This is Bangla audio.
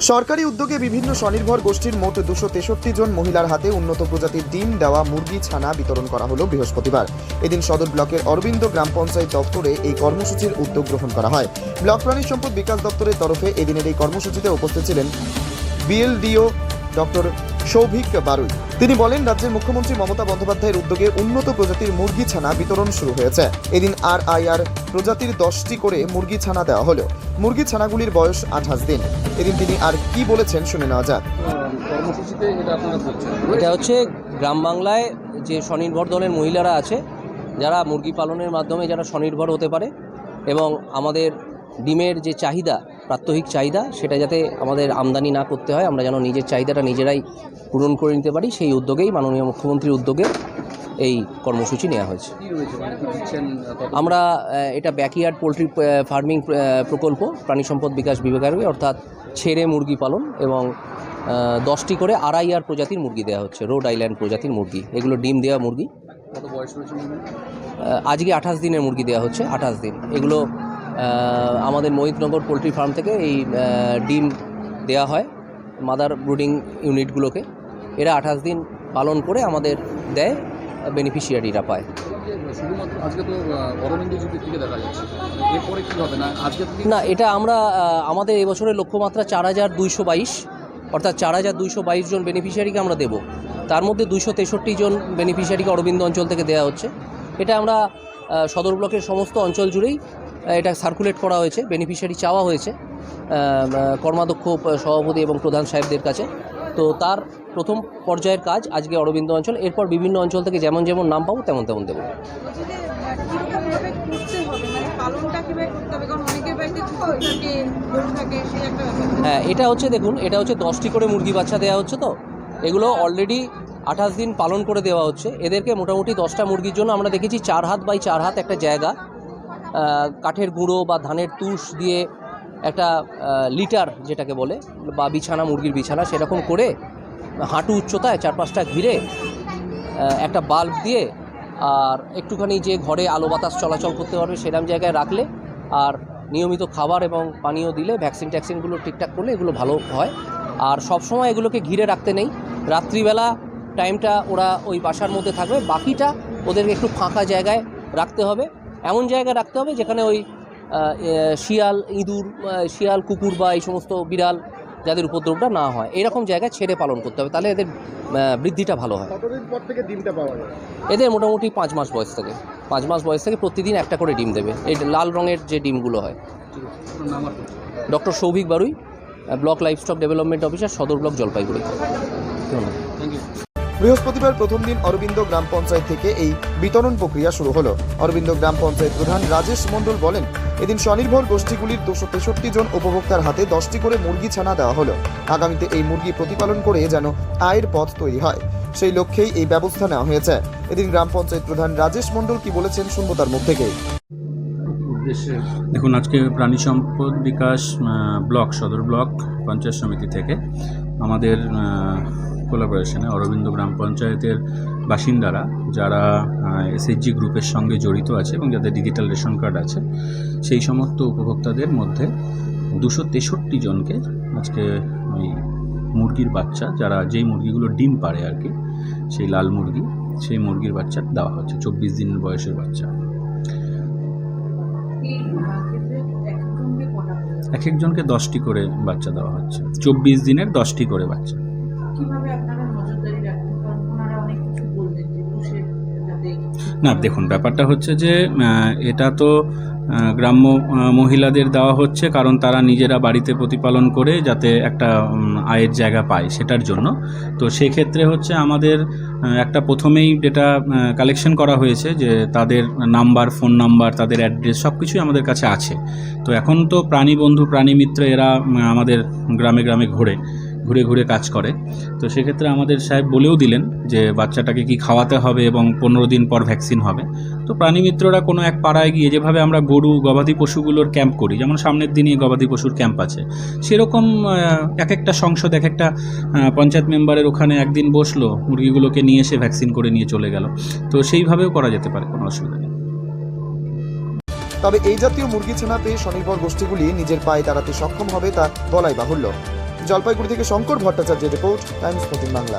সরকারি উদ্যোগে বিভিন্ন স্বনির্ভর গোষ্ঠীর মোট দুশো তেষট্টি জন মহিলার হাতে উন্নত প্রজাতির ডিম দেওয়া মুরগি, ছানা বিতরণ করা হলো বৃহস্পতিবার। এদিন সদর ব্লকের অরবিন্দ গ্রাম পঞ্চায়েত দপ্তরে এই কর্মসূচির উদ্যোগ গ্রহণ করা হয়। ব্লক প্রাণী সম্পদ বিকাশ দপ্তরের তরফে এদিনের এই কর্মসূচিতে উপস্থিত ছিলেন বিএলডিও ডক্টর সৌভিক বারুই। তিনি বলেন রাজ্যের মুখ্যমন্ত্রী মমতা বন্দ্যোপাধ্যায়ের উদ্যোগে উন্নত প্রজাতির মুরগি ছানা বিতরণ শুরু হয়েছে। এদিন আর আইআর প্রজাতির দশটি করে মুরগি ছানা দেওয়া হলো। মুরগি ছানাগুলির বয়স আঠাশ দিন। এদিন তিনি আর কি বলেছেন শুনে নেওয়া যাক। এটা এটা হচ্ছে গ্রাম বাংলায় যে স্বনির্ভর দলের মহিলারা আছে যারা মুরগি পালনের মাধ্যমে যারা স্বনির্ভর হতে পারে এবং আমাদের ডিমের যে চাহিদা প্রাত্যহিক চাহিদা সেটা যাতে আমাদের আমদানি না করতে হয় আমরা যেন নিজের চাহিদাটা নিজেরাই পূরণ করে নিতে পারি সেই উদ্যোগেই মাননীয় মুখ্যমন্ত্রীর উদ্যোগে এই কর্মসূচি নেওয়া হয়েছে। মানে আমরা এটা ব্যাকইয়ার্ড পোলট্রি ফার্মিং প্রকল্প প্রাণী সম্পদ বিকাশ বিভাগের অর্থাৎ ছেড়ে মুরগি পালন এবং দশটি করে আড়াই আর প্রজাতির মুরগি দেওয়া হচ্ছে রোড আইল্যান্ড প্রজাতির মুরগি এগুলো ডিম দেওয়া মুরগি। আজকে আঠাশ দিনের মুরগি দেওয়া হচ্ছে আঠাশ দিন। এগুলো আমাদের মহিতনগর পোলট্রি ফার্ম থেকে এই ডিম দেওয়া হয় মাদার ব্রুডিং ইউনিটগুলোকে। এরা আঠাশ দিন পালন করে আমাদের দেয় বেনিফিশিয়ারিরা পায়। না এটা আমরা আমাদের এবছরের লক্ষ্যমাত্রা চার হাজার দুইশো বাইশ। অর্থাৎ চার হাজার দুইশো বাইশ জন বেনিফিশিয়ারিকে আমরা দেব। তার মধ্যে দুইশো তেষট্টি জন বেনিফিশিয়ারিকে অরবিন্দ অঞ্চল থেকে দেওয়া হচ্ছে। এটা আমরা সদর ব্লকের সমস্ত অঞ্চল জুড়েই এটা সার্কুলেট করা হয়েছে বেনিফিশিয়ারি চাওয়া হয়েছে কর্মাধ্যক্ষ সভাপতি এবং প্রধান সাহেবদের কাছে। তো তার প্রথম পর্যায়ের কাজ আজকে অরবিন্দ অঞ্চল, এরপর বিভিন্ন অঞ্চল থেকে যেমন যেমন নাম পাবো, তেমন তেমন দেবো। হ্যাঁ এটা হচ্ছে দেখুন, এটা হচ্ছে দশটি করে মুরগি বাচ্চা দেওয়া হচ্ছে তো। এগুলো অলরেডি আঠাশ দিন পালন করে দেওয়া হচ্ছে। এদেরকে মোটামুটি দশটা মুরগির জন্য আমরা দেখেছি চার হাত বাই চার হাত একটা জায়গা। কাঠের গুঁড়ো বা ধানের তুষ দিয়ে একটা লিটার যেটাকে বলে, বা বিছানা, মুরগির বিছানা, সেরকম করে হাঁটু উচ্চতায় চার পাঁচটা ঘিরে একটা বাল্ব দিয়ে আর একটুখানি যে ঘরে আলো বাতাস চলাচল করতে পারবে সেরকম জায়গায় রাখলে আর নিয়মিত খাবার এবং পানীয় দিলে ভ্যাকসিন ট্যাক্সিনগুলো ঠিকঠাক করলে এগুলো ভালো হয়। আর সব সময় এগুলোকে ঘিরে রাখতে নেই। রাত্রিবেলা টাইমটা ওরা ওই বাসার মধ্যে থাকবে। বাকিটা ওদেরকে একটু ফাঁকা জায়গায় রাখতে হবে। এমন জায়গায় রাখতে হবে যেখানে ওই শিয়াল ইঁদুর শিয়াল কুকুর বা এই সমস্ত বিড়াল যাদের উপদ্রবটা না হয় এরকম জায়গায় ছেড়ে পালন করতে হবে তাহলে এদের বৃদ্ধিটা ভালো হয়। পর থেকে ডিমটা পাওয়া যায়? এদের মোটামুটি পাঁচ মাস বয়স থেকে পাঁচ মাস বয়স থেকে প্রতিদিন একটা করে ডিম দেবে। এই লাল রঙের যে ডিমগুলো হয়। Doctor Souvik Barui block livestock development officer Sadar block Jalpaiguri. ধন্যবাদ। থ্যাংক ইউ বৃহস্পতিবার প্রথম দিন অরবিন্দ গ্রাম পঞ্চায়েত থেকে এই বিতরণ প্রক্রিয়া শুরু হলো। অরবিন্দ গ্রাম পঞ্চায়েত প্রধান রাজেশ মণ্ডল বলেন, এদিন স্বনির্ভর গোষ্ঠীগুলির দুশো তেষট্টি জন উপভোক্তার হাতে দশটি করে মুরগি ছানা দেওয়া হলো। আগামীতে এই মুরগি প্রতিপালন করে যেন আয়ের পথ তৈরি হয়। সেই লক্ষ্যেই এই ব্যবস্থা নেওয়া হয়েছে। এদিন গ্রাম পঞ্চায়েত প্রধান রাজেশ মণ্ডল কি বলেছেন শুনব তার মুখ থেকেই। দেখুন, আজকে প্রাণী সম্পদ বিকাশ ব্লক, সদর ব্লক, পঞ্চায়েত সমিতি থেকে আমাদের কোলাবোরেশনে অরবিন্দ গ্রাম পঞ্চায়েতের বাসিন্দারা যারা এসএইচজি গ্রুপের সঙ্গে জড়িত আছে এবং যাদের ডিজিটাল রেশন কার্ড আছে, সেই সমস্ত উপভোক্তাদের মধ্যে দুশো তেষট্টি জনকে আজকে ওই মুরগির বাচ্চা, যারা যেই মুরগিগুলো ডিম পারে আর কি, সেই লাল মুরগি, সেই মুরগির বাচ্চা দেওয়া হচ্ছে, চব্বিশ দিনের বয়সের বাচ্চা? এক একজনকে দশটি করে বাচ্চা দেওয়া হচ্ছে, চব্বিশ দিনের দশটি করে বাচ্চা না, দেখুন, ব্যাপারটা হচ্ছে যে এটা তো গ্রাম্য মহিলাদের দেওয়া হচ্ছে কারণ তারা নিজেরা বাড়িতে প্রতিপালন করে যাতে একটা আয়ের জায়গা পায় সেটার জন্য। তো সেক্ষেত্রে হচ্ছে আমাদের একটা প্রথমেই যেটা কালেকশন করা হয়েছে যে তাদের নাম্বার ফোন নাম্বার, তাদের অ্যাড্রেস সব কিছুই আমাদের কাছে আছে। তো এখন তো প্রাণী বন্ধু, প্রাণী মিত্র এরা আমাদের গ্রামে গ্রামে ঘোরে। ঘুরে ঘুরে কাজ করে। তো সেক্ষেত্রে আমাদের সাহেব বলেও দিলেন যে বাচ্চাটাকে কি খাওয়াতে হবে এবং পনেরো দিন পর ভ্যাকসিন হবে। তো প্রাণী মিত্ররা কোনো এক পাড়ায় গিয়ে যেভাবে আমরা গরু, গবাদি পশুগুলোর ক্যাম্প করি, যেমন সামনের দিনই গবাদি পশুর ক্যাম্প আছে, সেরকম এক একটা সংসদ এক একটা পঞ্চায়েত মেম্বারের ওখানে একদিন বসল, মুরগিগুলোকে নিয়ে এসে ভ্যাকসিন করে নিয়ে চলে গেল। তো সেইভাবেও করা যেতে পারে, কোনো অসুবিধা নেই। তবে এই জাতীয় মুরগি ছানা পেয়ে স্বনির্ভর গোষ্ঠীগুলি নিজের পায়ে দাঁড়াতে সক্ষম হবে তা বলাই বাহুল্য। জলপাইগুড়ি থেকে শঙ্কর ভট্টাচার্যের রিপোর্ট টাইমস ফোর্টিন বাংলা।